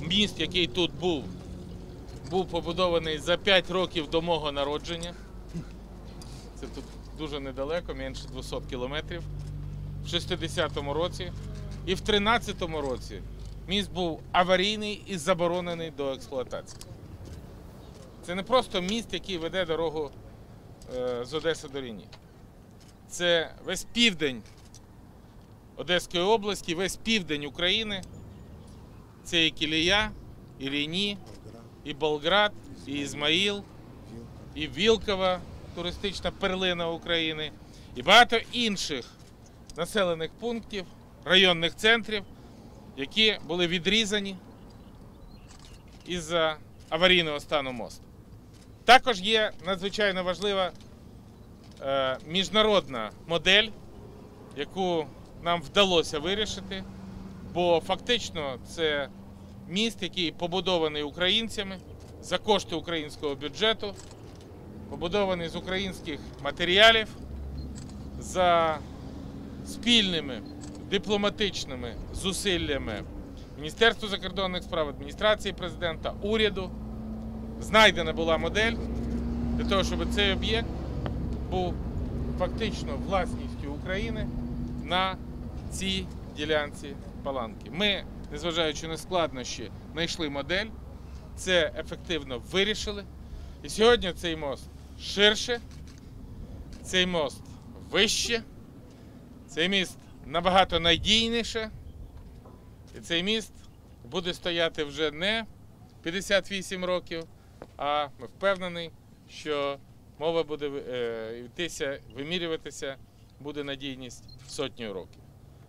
Міст, який тут був, був побудований за 5 років до мого народження. Це тут дуже недалеко, менше 200 кілометрів. В 60-му році. І в 13-му році міст був аварійний і заборонений до експлуатації. Це не просто міст, який веде дорогу е, з Одеси до Ріні. Це весь південь Одеської області, весь південь України. Це і Кілія, і Ріні, і Болград, і Ізмаїл, і Вілкова, туристична перлина України, і багато інших населених пунктів, районних центрів, які були відрізані із-за аварійного стану мосту. Також є надзвичайно важлива е, міжнародна модель, яку нам вдалося вирішити, бо фактично це міст, який побудований українцями за кошти українського бюджету, побудований з українських матеріалів за спільними дипломатичними зусиллями Міністерства закордонних справ, адміністрації президента, уряду. Знайдена була модель для того, щоб цей об'єкт був фактично власністю України на цій ділянці паланки. Ми, незважаючи на складнощі, знайшли модель, це ефективно вирішили. І сьогодні цей мост ширше, цей мост вище, цей міст набагато надійніше. І цей міст буде стояти вже не 58 років, а ми впевнені, що мова буде е, йтися, вимірюватися, буде надійність сотню років.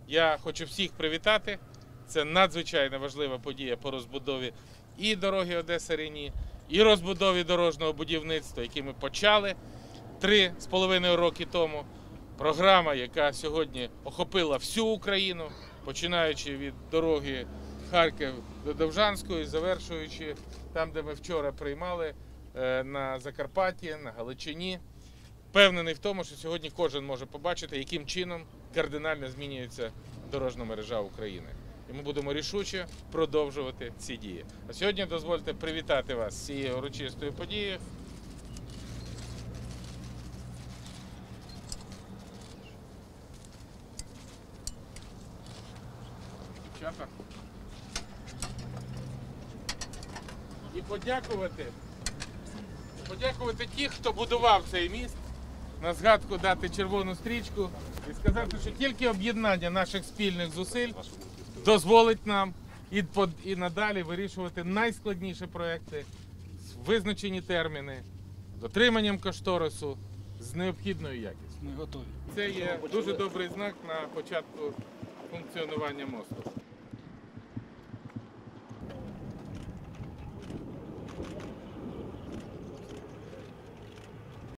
Я хочу всіх привітати. Це надзвичайно важлива подія по розбудові і дороги Одеса Рені, і розбудові дорожнього будівництва, яке ми почали три з половиною роки тому. Програма, яка сьогодні охопила всю Україну, починаючи від дороги Харків до Довжанської, завершуючи там, де ми вчора приймали е, на Закарпатті, на Галичині. Впевнений в тому, що сьогодні кожен може побачити, яким чином кардинально змінюється дорожна мережа України. І ми будемо рішуче продовжувати ці дії. А сьогодні дозвольте привітати вас з цією урочистою подією. І подякувати. Подякувати тих, хто будував цей міст. На згадку дати червону стрічку і сказати, що тільки об'єднання наших спільних зусиль дозволить нам і, і надалі вирішувати найскладніші проекти, визначені терміни, дотриманням кошторису з необхідною якістю. Ми готові. Це є дуже добрий знак на початку функціонування мосту.